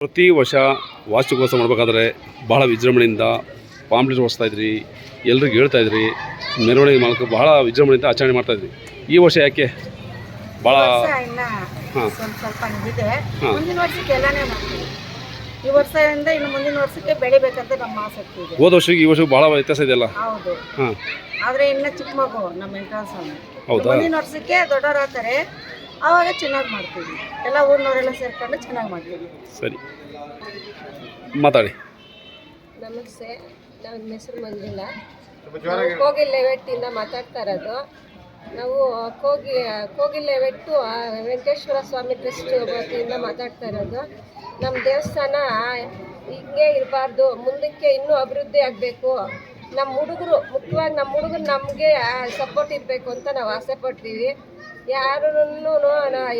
ಪ್ರತಿ ವರ್ಷ ವಾರ್ಷಿಕೋತ್ಸವ ಮಾಡಬೇಕಾದ್ರೆ ಬಹಳ ವಿಜೃಂಭಣೆಯಿಂದ ಪಾಂಪ್ಲೆಟ್ ಓಡಿಸ್ತಾ ಇದ್ರಿ ಎಲ್ರಿಗೂ ಹೇಳ್ತಾ ಇದ್ರಿ ಮೆರವಣಿಗೆ ಮಾಡಕ್ಕೆ ಬಹಳ ವಿಜೃಂಭಣೆಯಿಂದ ಆಚರಣೆ ಮಾಡ್ತಾ ಇದ್ರಿ. ಈ ವರ್ಷ ಯಾಕೆ? ಭಾಳ ಹಾಂ. ಮಾಡ್ತೀವಿ. ಈ ವರ್ಷದಿಂದ ಇನ್ನು ಮುಂದಿನ ವರ್ಷಕ್ಕೆ ಬೆಳಿಬೇಕಂತ ನಮ್ಮ ಆಸಕ್ತಿ ಇದೆ. ಹೋದ ವರ್ಷಕ್ಕೆ ಈ ವರ್ಷ ಭಾಳ ವ್ಯತ್ಯಾಸ ಇದೆಯಲ್ಲ ಹೌದು. ಆದ್ರೆ ಇನ್ನ ಚಿಕ್ಕ ಮಗು ನಮ್ಮ ವೆಂಕಟೇಶ್ವರ ಹೌದಾ? ಮುಂದಿನ ವರ್ಷಕ್ಕೆ ದೊಡ್ಡವರಾಗ್ತಾರೆ. ಆವಾಗ ಚೆನ್ನಾಗಿ ಮಾಡ್ತೀವಿ. ಎಲ್ಲ ಊರಿನವರೆಲ್ಲ ಸೇರ್ಕೊಂಡು ಚೆನ್ನಾಗಿ ಮಾಡ್ತೀವಿ. ಸರಿ. ಮಾತಾಡಿ. ನಮಸ್ತೆ. ನಾವು ಹೆಸರು ಮಂಜುಳ. ಕೋಗಿಲೆ ಲೆವೆಟ್ಟಿಂದ ಮಾತಾಡ್ತಾ ಇರೋದು. ನಾವು ಕೋಗಿ ಕೋಗಿಲ್ ಲೆವೆಟ್ಟು ವೆಂಕಟೇಶ್ವರ ಸ್ವಾಮಿ ಟ್ರಸ್ಟ್ ವತಿಯಿಂದ ಮಾತಾಡ್ತಾ ಇರೋದು. ನಮ್ಮ ದೇವಸ್ಥಾನ ಹಿಂಗೆ ಇರಬಾರ್ದು. ಮುಂದಕ್ಕೆ ಇನ್ನೂ ಅಭಿವೃದ್ಧಿ ಆಗಬೇಕು. ನಮ್ಮ ಹುಡುಗರು ಮುಖ್ಯವಾಗಿ ನಮ್ಮ ಹುಡುಗರು ನಮಗೆ ಸಪೋರ್ಟ್ ಇರಬೇಕು ಅಂತ ನಾವು ಆಸೆ ಪಡ್ತೀವಿ. ಯಾರೂ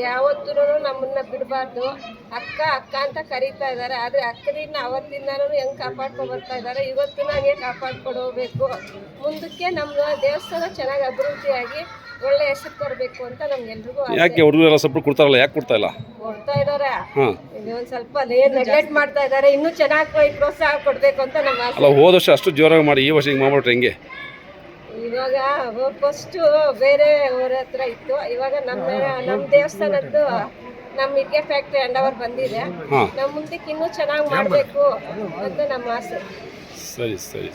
ಯಾವತ್ತೂ ನಮ್ಮನ್ನ ಬಿಡಬಾರ್ದು. ಅಕ್ಕ ಅಕ್ಕ ಅಂತ ಕರೀತಾ ಇದ್ದಾರೆ. ಆದರೆ ಅಕ್ಕದಿಂದ ಅವತ್ತಿಂದನೂ ಹೆಂಗೆ ಕಾಪಾಡ್ಕೊಂಡು ಬರ್ತಾ ಇದ್ದಾರೆ? ಇವತ್ತು ಹಂಗೆ ಕಾಪಾಡ್ಕೊಂಡು ಹೋಗ್ಬೇಕು. ಮುಂದಕ್ಕೆ ನಮ್ಮ ದೇವಸ್ಥಾನ ಚೆನ್ನಾಗಿ ಅಭಿವೃದ್ಧಿಯಾಗಿ ಒಳ್ಳೆ ಹೆಸರು ತರಬೇಕು ಅಂತ ನಮ್ಗೆಲ್ರಿಗೂ ಯಾಕೆ ಹುಡುಗರೆಲ್ಲ ಸ್ವಲ್ಪ ಕೊಡ್ತಾರಲ್ಲ ಯಾಕೆ ಕೊಡ್ತಾ ಇಲ್ಲ? ಕೊಡ್ತಾ ಇದ್ದಾರೆ. ಒಂದು ಸ್ವಲ್ಪ ನೆಗ್ಲೆಕ್ಟ್ ಮಾಡ್ತಾ ಇದ್ದಾರೆ. ಇನ್ನೂ ಚೆನ್ನಾಗಿ ಪ್ರೋತ್ಸಾಹ ಕೊಡಬೇಕು ಅಂತ ನಮ್ಮ ಅಲ್ಲ ಹೋದ ವರ್ಷ ಅಷ್ಟು ಜೋರಾಗಿ ಮಾಡಿ ಈ ವರ್ಷ ಹಿಂಗೆ ಮಾಡ್ಬಿಟ್ರೆ ಹೆಂಗೆ? ಇವಾಗ ಫಸ್ಟು ಬೇರೆ ಅವ್ರ ಹತ್ರ ಇತ್ತು. ಇವಾಗ ನಮ್ಮ ನಮ್ಮ ದೇವಸ್ಥಾನದ್ದು ನಮ್ಮ ಇಟ್ಗೆ ಫ್ಯಾಕ್ಟ್ರಿ ಅಂಡ್ ಅವರ್ ಬಂದಿದೆ. ನಮ್ ಮುಂದಕ್ಕೆ ಇನ್ನೂ ಚೆನ್ನಾಗಿ ಮಾಡಬೇಕು ಅಂತ ನಮ್ಮ ಆಸೆ. ಸರಿ ಸರಿ.